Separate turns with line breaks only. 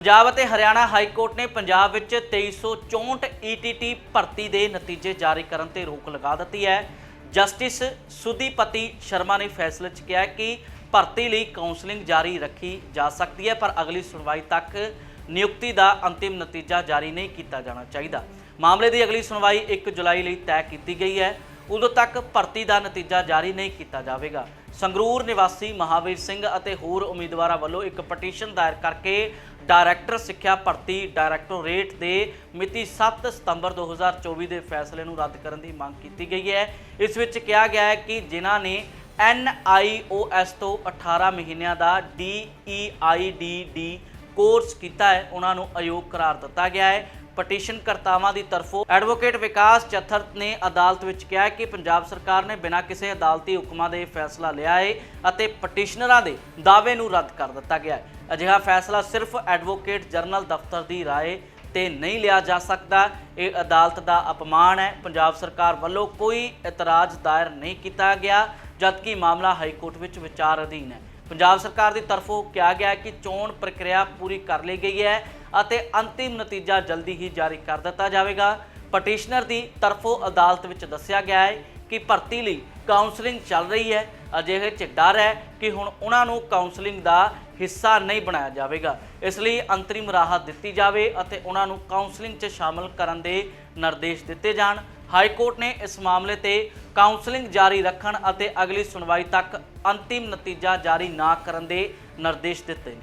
ਪੰਜਾਬ ਅਤੇ Haryana high court ਨੇ ਪੰਜਾਬ ਵਿੱਚ 2364 ਈਟੀਟੀ ਭਰਤੀ ਦੇ ਨਤੀਜੇ ਜਾਰੀ ਕਰਨ ਤੇ ਰੋਕ ਲਗਾ ਦਿੱਤੀ ਹੈ। ਜਸਟਿਸ ਸੁਦੀਪਤੀ ਸ਼ਰਮਾ ਨੇ ਫੈਸਲੇ 'ਚ ਕਿਹਾ ਕਿ ਭਰਤੀ ਲਈ ਕਾਉਂਸਲਿੰਗ ਜਾਰੀ ਰੱਖੀ ਜਾ ਸਕਦੀ ਹੈ, ਪਰ ਅਗਲੀ ਸੁਣਵਾਈ ਤੱਕ ਨਿਯੁਕਤੀ ਦਾ ਅੰਤਿਮ ਨਤੀਜਾ ਜਾਰੀ ਨਹੀਂ ਕੀਤਾ ਜਾਣਾ ਚਾਹੀਦਾ। ਮਾਮਲੇ ਦੀ ਅਗਲੀ ਸੁਣਵਾਈ 1 ਜੁਲਾਈ ਲਈ ਤੈਅ ਕੀਤੀ ਗਈ ਹੈ। ਉਦੋਂ ਤੱਕ ਭਰਤੀ ਦਾ ਨਤੀਜਾ ਜਾਰੀ ਨਹੀਂ ਕੀਤਾ ਜਾਵੇਗਾ। ਸੰਗਰੂਰ ਨਿਵਾਸੀ ਮਹਾਵੀਰ ਸਿੰਘ ਅਤੇ ਹੋਰ ਉਮੀਦਵਾਰਾਂ ਵੱਲੋਂ ਇੱਕ ਪਟੀਸ਼ਨ ਦਾਇਰ ਕਰਕੇ ਡਾਇਰੈਕਟਰ ਸਿੱਖਿਆ ਭਰਤੀ ਡਾਇਰੈਕਟੋਰੇਟ ਦੇ ਮਿਤੀ 7 ਸਤੰਬਰ 2024 ਦੇ ਫੈਸਲੇ ਨੂੰ ਰੱਦ ਕਰਨ ਦੀ ਮੰਗ ਕੀਤੀ ਗਈ ਹੈ। ਇਸ ਵਿੱਚ ਕਿਹਾ ਗਿਆ ਹੈ ਕਿ ਜਿਨ੍ਹਾਂ ਨੇ NIOS ਤੋਂ 18 ਮਹੀਨਿਆਂ ਦਾ DEIDD ਕੋਰਸ ਕੀਤਾ ਹੈ, ਉਹਨਾਂ ਨੂੰ ਅਯੋਗ ਕਰਾਰ ਦਿੱਤਾ ਗਿਆ ਹੈ। ਪਟੀਸ਼ਨ ਕਰਤਾਵਾਂ ਦੀ ਤਰਫੋਂ ਐਡਵੋਕੇਟ ਵਿਕਾਸ ਚਥਰਤ ਨੇ ਅਦਾਲਤ ਵਿੱਚ ਕਿਹਾ ਕਿ ਪੰਜਾਬ ਸਰਕਾਰ ਨੇ ਬਿਨਾਂ ਕਿਸੇ ਅਦਾਲਤੀ ਹੁਕਮਾਂ ਦੇ ਫੈਸਲਾ ਲਿਆ ਹੈ ਅਤੇ ਪਟੀਸ਼ਨਰਾਂ ਦੇ ਦਾਅਵੇ ਨੂੰ ਰੱਦ ਕਰ ਦਿੱਤਾ ਗਿਆ ਹੈ। ਅਜਿਹਾ ਫੈਸਲਾ ਸਿਰਫ ਐਡਵੋਕੇਟ ਜਨਰਲ ਦਫ਼ਤਰ ਦੀ ਰਾਏ ਤੇ ਨਹੀਂ ਲਿਆ ਜਾ ਸਕਦਾ। ਇਹ ਅਦਾਲਤ ਦਾ ਅਪਮਾਨ ਹੈ। ਪੰਜਾਬ ਸਰਕਾਰ ਵੱਲੋਂ ਕੋਈ ਇਤਰਾਜ਼ ਦਾਇਰ ਨਹੀਂ ਕੀਤਾ ਗਿਆ, ਜਦਕਿ ਮਾਮਲਾ ਹਾਈ ਕੋਰਟ ਵਿੱਚ ਵਿਚਾਰ ਅਧੀਨ ਹੈ। ਪੰਜਾਬ ਸਰਕਾਰ ਦੀ ਤਰਫੋਂ ਕਿਹਾ ਗਿਆ ਕਿ ਚੋਣ ਪ੍ਰਕਿਰਿਆ ਪੂਰੀ ਕਰ ਲਈ ਗਈ ਹੈ। ਅਤੇ ਅੰਤਿਮ ਨਤੀਜਾ ਜਲਦੀ ਹੀ ਜਾਰੀ ਕਰ ਦਿੱਤਾ ਜਾਵੇਗਾ। ਪਟੀਸ਼ਨਰ ਦੀ ਤਰਫੋਂ ਅਦਾਲਤ ਵਿੱਚ ਦੱਸਿਆ ਗਿਆ ਹੈ ਕਿ ਭਰਤੀ ਲਈ ਕਾਉਂਸਲਿੰਗ ਚੱਲ ਰਹੀ ਹੈ। ਅਜਿਹੇ 'ਚ ਡਰ ਹੈ ਕਿ ਹੁਣ ਉਹਨਾਂ ਨੂੰ ਕਾਉਂਸਲਿੰਗ ਦਾ ਹਿੱਸਾ ਨਹੀਂ ਬਣਾਇਆ ਜਾਵੇਗਾ। ਇਸ ਲਈ ਅੰਤਰਿਮ ਰਾਹਤ ਦਿੱਤੀ ਜਾਵੇ ਅਤੇ ਉਹਨਾਂ ਨੂੰ ਕਾਉਂਸਲਿੰਗ 'ਚ ਸ਼ਾਮਲ ਕਰਨ ਦੇ ਨਿਰਦੇਸ਼ ਦਿੱਤੇ ਜਾਣ। ਹਾਈ ਕੋਰਟ ਨੇ ਇਸ ਮਾਮਲੇ ਤੇ ਕਾਉਂਸਲਿੰਗ ਜਾਰੀ ਰੱਖਣ ਅਤੇ ਅਗਲੀ ਸੁਣਵਾਈ ਤੱਕ ਅੰਤਿਮ ਨਤੀਜਾ ਜਾਰੀ ਨਾ ਕਰਨ ਦੇ ਨਿਰਦੇਸ਼ ਦਿੱਤੇ